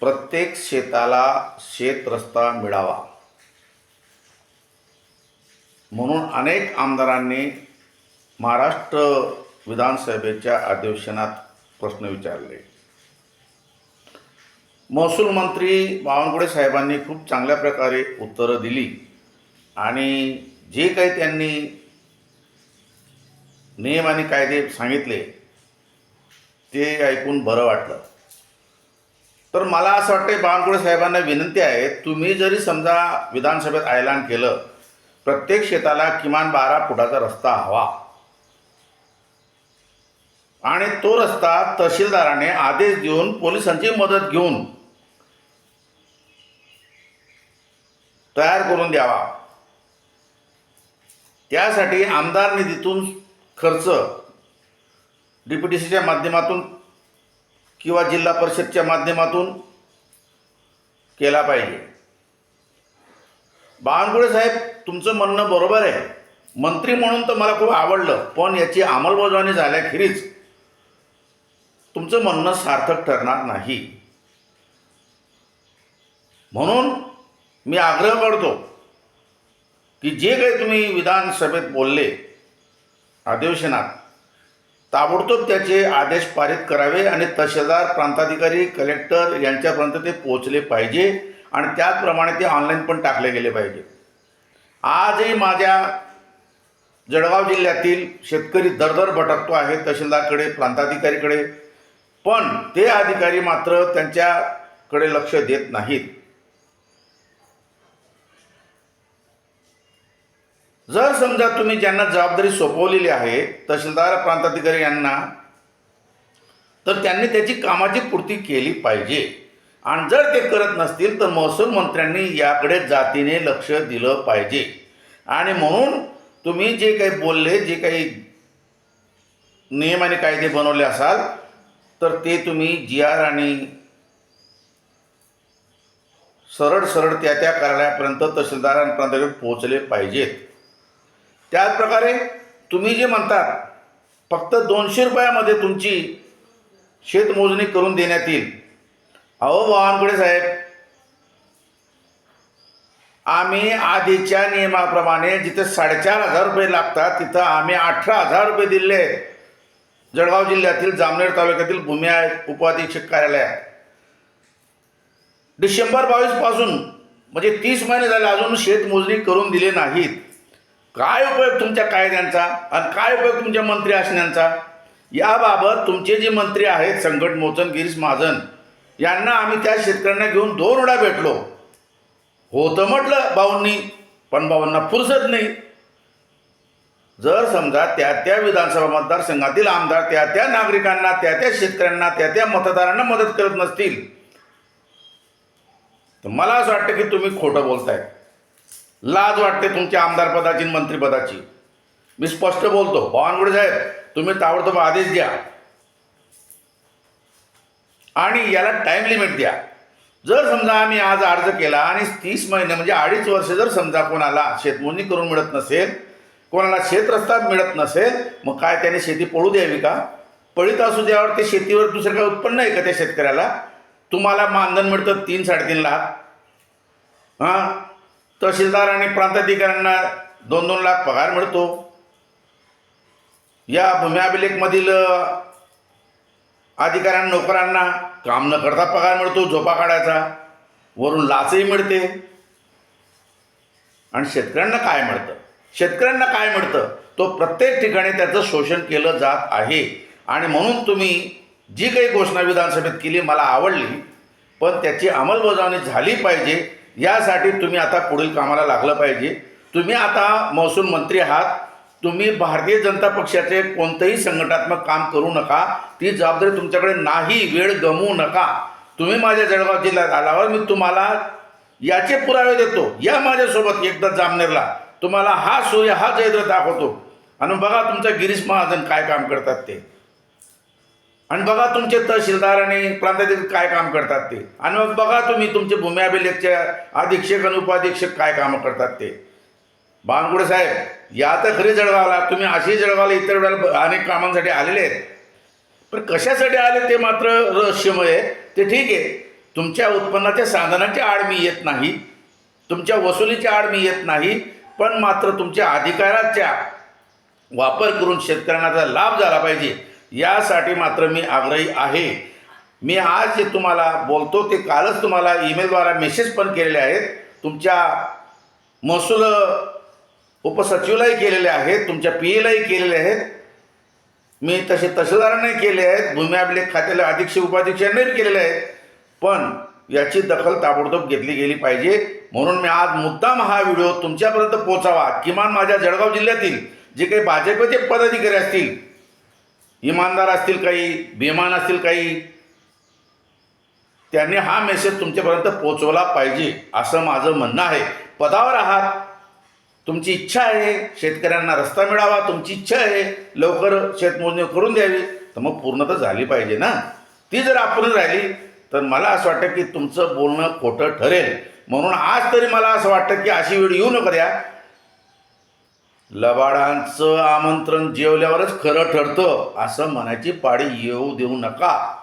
प्रत्येक शेताला शेत रस्ता मिळावा. म्हणून अनेक आमदारांनी महाराष्ट्र विधानसभेच्या अधिवेशनात प्रश्न विचारले. महसूल मंत्री बावनकुळे साहेबांनी खूप चांगल्या प्रकारे उत्तरं दिली आणि जे काही त्यांनी नियम आणि कायदे सांगितले ते ऐकून बरं वाटलं. तर मला असं वाटतं बावनकुळे साहेबांना विनंती आहे तुम्ही जरी समजा विधानसभेत ऐलान केलं प्रत्येक शेताला किमान बारा फुटाचा रस्ता हवा. आणि तो रस्ता तहसीलदाराने आदेश देऊन पोलिसांची मदत घेऊन तयार करून द्यावा. त्यासाठी आमदार निधीतून खर्च डीपीटीसीच्या माध्यमातून किंवा जिल्हा परिषदच्या माध्यमातून केला पाहिजे. बावनकुळे साहेब तुमचं म्हणणं बरोबर आहे. मंत्री म्हणून तर मला खूप आवडलं पण याची अंमलबजावणी झाल्याखेरीज तुमचं म्हणणं सार्थक ठरणार नाही. म्हणून मी आग्रह करतो की जे काही तुम्ही विधानसभेत बोलले अधिवेशनात ताबडतोब त्याचे आदेश पारित करावे आणि तहसीलदार प्रांताधिकारी कलेक्टर यांच्यापर्यंत ते पोहोचले पाहिजे आणि त्याचप्रमाणे ते ऑनलाईन पण टाकले गेले पाहिजे. आजही माझ्या जळगाव जिल्ह्यातील शेतकरी दरदर भटकतो आहे तहसीलदारकडे प्रांताधिकारीकडे. पण ते अधिकारी मात्र त्यांच्याकडे लक्ष देत नाहीत. जर समजा तुम्ही ज्यांना जबाबदारी सोपवलेली आहे तहसीलदार प्रांताधिकारी यांना तर त्यांनी त्याची कामाची पूर्ती केली पाहिजे. आणि जर ते करत नसतील तर महसूल मंत्र्यांनी याकडे जातीने लक्ष दिलं पाहिजे. आणि म्हणून तुम्ही जे काही बोलले जे काही नियम आणि कायदे बनवले असाल तर ते तुम्ही जी आर आणि सरळ सरळ त्या त्या कार्यालयापर्यंत तहसीलदार आणि प्रांताधिकारी पोहोचले पाहिजेत. त्याचप्रकारे तुम्ही जे म्हणतात फक्त दोनशे रुपयामध्ये तुमची शेतमोजणी करून देण्यात येईल. अहो बावनकुळे साहेब आम्ही आधीच्या नियमाप्रमाणे जिथे साडेचार हजार रुपये लागतात तिथं आम्ही अठरा हजार रुपये दिले आहेत. जळगाव जिल्ह्यातील जामनेर तालुक्यातील भूमी आहे उपाधीक्षक कार्यालयात डिसेंबर बावीसपासून म्हणजे तीस महिने झाले अजून शेतमोजणी करून दिले नाहीत. काय उपयोग तुमच्या कायद्यांचा आणि काय उपयोग तुमच्या मंत्री असण्याचा याबाबत तुमचे जे मंत्री आहेत संकट मोचन गिरीश महाजन यांना आम्ही त्या शेतकऱ्यांना घेऊन दोन वेळा भेटलो. होतं म्हटलं भाऊंनी पण भाऊंना फुरसत नाही. जर समजा त्या त्या विधानसभा मतदारसंघातील आमदार त्या त्या नागरिकांना त्या त्या शेतकऱ्यांना त्या त्या मतदारांना मदत करत नसतील तर मला असं वाटतं की तुम्ही खोटं बोलताय. लाज वाटते तुमच्या आमदारपदाची आणि मंत्रिपदाची मी स्पष्ट बोलतो बावनकुळे साहेब तुम्ही ताबडतोब आदेश द्या. आणि याला टाईम लिमिट द्या. जर समजा आम्ही आज अर्ज केला आणि तीस महिने म्हणजे अडीच वर्ष जर समजा कोणाला शेतमोजणी करून मिळत नसेल कोणाला शेतरस्ता मिळत नसेल मग काय त्याने शेती पळू द्यावी का? पळीत असू द्यावर ते शेतीवर दुसरं काय उत्पन्न आहे का त्या शेतकऱ्याला? तुम्हाला मानधन मिळतं तीन साडेतीन लाख. हां? तहसीलदार आणि प्रांताधिकाऱ्यांना दोन दोन लाख पगार मिळतो. या भूमी अभिलेखमधील अधिकाऱ्यांना नोकरांना काम न करता पगार मिळतो झोपा काढायचा. वरून लाचही मिळते. आणि शेतकऱ्यांना काय मिळतं? शेतकऱ्यांना काय मिळतं? तो प्रत्येक ठिकाणी त्याचं शोषण केलं जात आहे. आणि म्हणून तुम्ही जी काही घोषणा विधानसभेत केली मला आवडली पण त्याची अंमलबजावणी झाली पाहिजे. यासाठी तुम्ही आता पुढील कामाला लागलं पाहिजे. तुम्ही आता महसूल मंत्री आहात. तुम्ही भारतीय जनता पक्षाचे कोणतंही संघटनात्मक काम करू नका. ती जबाबदारी तुमच्याकडे नाही वेळ गमवू नका. तुम्ही माझ्या जळगाव जिल्ह्यात आल्यावर मी तुम्हाला याचे पुरावे देतो. या माझ्यासोबत एकदा जामनेरला. तुम्हाला हा सूर्य हा जयद्र दाखवतो. आणि बघा तुमचा गिरीश महाजन काय काम करतात ते. आणि बघा तुमचे तहसीलदार आणि प्रांताधिकारी काय काम करतात ते. आणि मग बघा तुम्ही तुमचे भूमी अभिलेखचे अधीक्षक आणि उपाधीक्षक काय कामं करतात ते. बावनकुळे साहेब या तर खरी जळगावला तुम्ही अशी जळगावला इतर वेळेला अनेक कामांसाठी आलेले आहेत. पण कशासाठी आले ते मात्र रहस्यमय आहे. ते ठीक आहे. तुमच्या उत्पन्नाच्या साधनाची आड मी येत नाही. तुमच्या वसुलीच्या आड मी येत नाही. पण मात्र तुमच्या अधिकाराच्या वापर करून शेतकऱ्यांना लाभ झाला पाहिजे. यासाठी मात्र मी आग्रही आहे. मी आज जे तुम्हाला बोलतो ते कालच तुम्हाला ईमेलद्वारा मेसेज पण केलेले आहेत. तुमच्या महसूल उपसचिवलाही केलेले आहेत तुमच्या पी एलाही केलेले आहेत. मी तसे तहसीलदारांनाही केले आहेत भूमी अभिलेख खात्याला अधीक्षक उपाधीक्षकांनाही केलेले आहेत. पण याची दखल ताबडतोब घेतली गेली पाहिजे. म्हणून मी आज मुद्दाम हा व्हिडिओ तुमच्यापर्यंत पोचावा किमान माझ्या जळगाव जिल्ह्यातील जे काही भाजपचे पदाधिकारी असतील इमानदार असतील काही बेमान असतील काही त्यांनी हा मेसेज तुमच्यापर्यंत पोचवला पाहिजे असं माझं म्हणणं आहे. पदावर आहात तुमची इच्छा आहे शेतकऱ्यांना रस्ता मिळावा तुमची इच्छा आहे लवकर शेतमोजणी करून द्यावी तर मग पूर्ण तर झाली पाहिजे ना. ती जर आपण राहिली तर मला असं वाटतं की तुमचं बोलणं खोटं ठरेल. म्हणून आज तरी मला असं वाटतं की अशी वेळ येऊ नका द्या लबाडांचं आमंत्रण जेवल्यावरच खरं ठरतं असं म्हणायची पाळी येऊ देऊ नका.